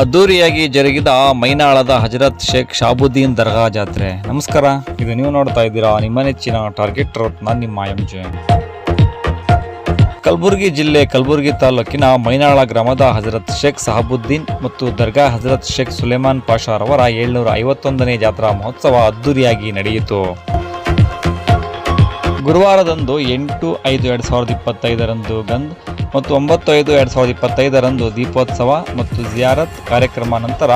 ಅದ್ದೂರಿಯಾಗಿ ಜರುಗಿದ ಮೈನಾಳದ ಹಜರತ್ ಶೇಖ್ ಶಾಬುದ್ದೀನ್ ದರ್ಗಾ ಜಾತ್ರೆ. ನಮಸ್ಕಾರ. ಇದು ನೀವು ನೋಡ್ತಾ ಇದ್ದೀರಾ ನಿಮ್ಮ ನೆಚ್ಚಿನ ಟಾರ್ಗೆಟ್ ರತ್ನ ನಿಮ್ಮ ಎಂಜೆ. ಕಲಬುರಗಿ ಜಿಲ್ಲೆ ಕಲಬುರಗಿ ತಾಲೂಕಿನ ಮೈನಾಳ ಗ್ರಾಮದ ಹಜರತ್ ಶೇಖ್ ಸಹಬುದ್ದೀನ್ ಮತ್ತು ದರ್ಗಾ ಹಜರತ್ ಶೇಖ್ ಸುಲೇಮಾನ್ ಪಾಷಾರವರ ಏಳ್ನೂರ ಐವತ್ತೊಂದನೇ ಜಾತ್ರಾ ಮಹೋತ್ಸವ ಅದ್ದೂರಿಯಾಗಿ ನಡೆಯಿತು. ಗುರುವಾರದಂದು ಎಂಟು ಐದು ಎರಡು ಸಾವಿರದ ಇಪ್ಪತ್ತೈದರಂದು ಗಂದ್ ಮತ್ತು ಒಂಬತ್ತು ಐದು ಎರಡು ಸಾವಿರದ ಇಪ್ಪತ್ತೈದರಂದು ದೀಪೋತ್ಸವ ಮತ್ತು ಜಿಯಾರತ್ ಕಾರ್ಯಕ್ರಮ ನಂತರ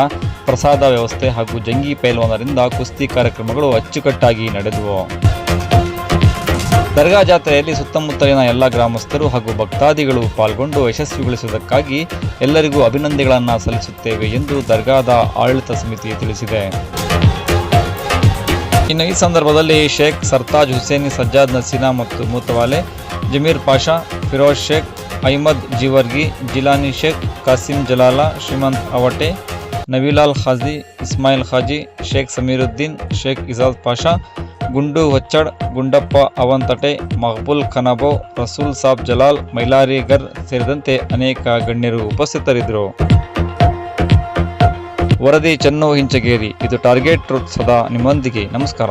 ಪ್ರಸಾದ ವ್ಯವಸ್ಥೆ ಹಾಗೂ ಜಂಗಿ ಪೈಲ್ವಾನರಿಂದ ಕುಸ್ತಿ ಕಾರ್ಯಕ್ರಮಗಳು ಅಚ್ಚುಕಟ್ಟಾಗಿ ನಡೆದವು. ದರ್ಗಾ ಜಾತ್ರೆಯಲ್ಲಿ ಸುತ್ತಮುತ್ತಲಿನ ಎಲ್ಲ ಗ್ರಾಮಸ್ಥರು ಹಾಗೂ ಭಕ್ತಾದಿಗಳು ಪಾಲ್ಗೊಂಡು ಯಶಸ್ವಿಗೊಳಿಸುವುದಕ್ಕಾಗಿ ಎಲ್ಲರಿಗೂ ಅಭಿನಂದನೆಗಳನ್ನು ಸಲ್ಲಿಸುತ್ತೇವೆ ಎಂದು ದರ್ಗಾದ ಆಡಳಿತ ಸಮಿತಿ ತಿಳಿಸಿದೆ. ಇನ್ನು ಈ ಸಂದರ್ಭದಲ್ಲಿ ಶೇಖ್ ಸರ್ತಾಜ್ ಹುಸೇನಿ, ಸಜ್ಜಾದ್ ನಸೀನಾ ಮತ್ತು ಮೂತವಾಲೆ ಜಮೀರ್ ಪಾಷಾ, ಫಿರೋಜ್ ಶೇಖ್, ಅಹಮದ್ ಜಿವರ್ಗಿ, ಜಿಲಾನಿ ಶೇಖ್, ಕಾಸಿಂ ಜಲಾಲ, ಶ್ರೀಮಂತ್ ಅವಟೆ, ನವೀಲಾಲ್ ಖಾಜಿ ಇಸ್ಮಾಯಿಲ್ ಖಾಜಿ ಶೇಖ್ ಸಮೀರುದ್ದೀನ್, ಶೇಖ್ ಇಜಾಜ್ ಪಾಷಾ, ಗುಂಡು ಹೊಚ್ಚಡ್, ಗುಂಡಪ್ಪ ಅವಂತಟೆ ಮಹಬೂಲ್ ಖನಬೋ, ರಸೂಲ್ ಸಾಬ್ ಜಲಾಲ್, ಮೈಲಾರಿಗರ್ ಸೇರಿದಂತೆ ಅನೇಕ ಗಣ್ಯರು ಉಪಸ್ಥಿತರಿದ್ದರು. ವರದಿ ಚೆನ್ನು ಹಿಂಚಗೇರಿ. ಇದು ಟಾರ್ಗೆಟ್ ಟ್ರೂತ್ ಸದಾ ನಿಮ್ಮೊಂದಿಗೆ. ನಮಸ್ಕಾರ.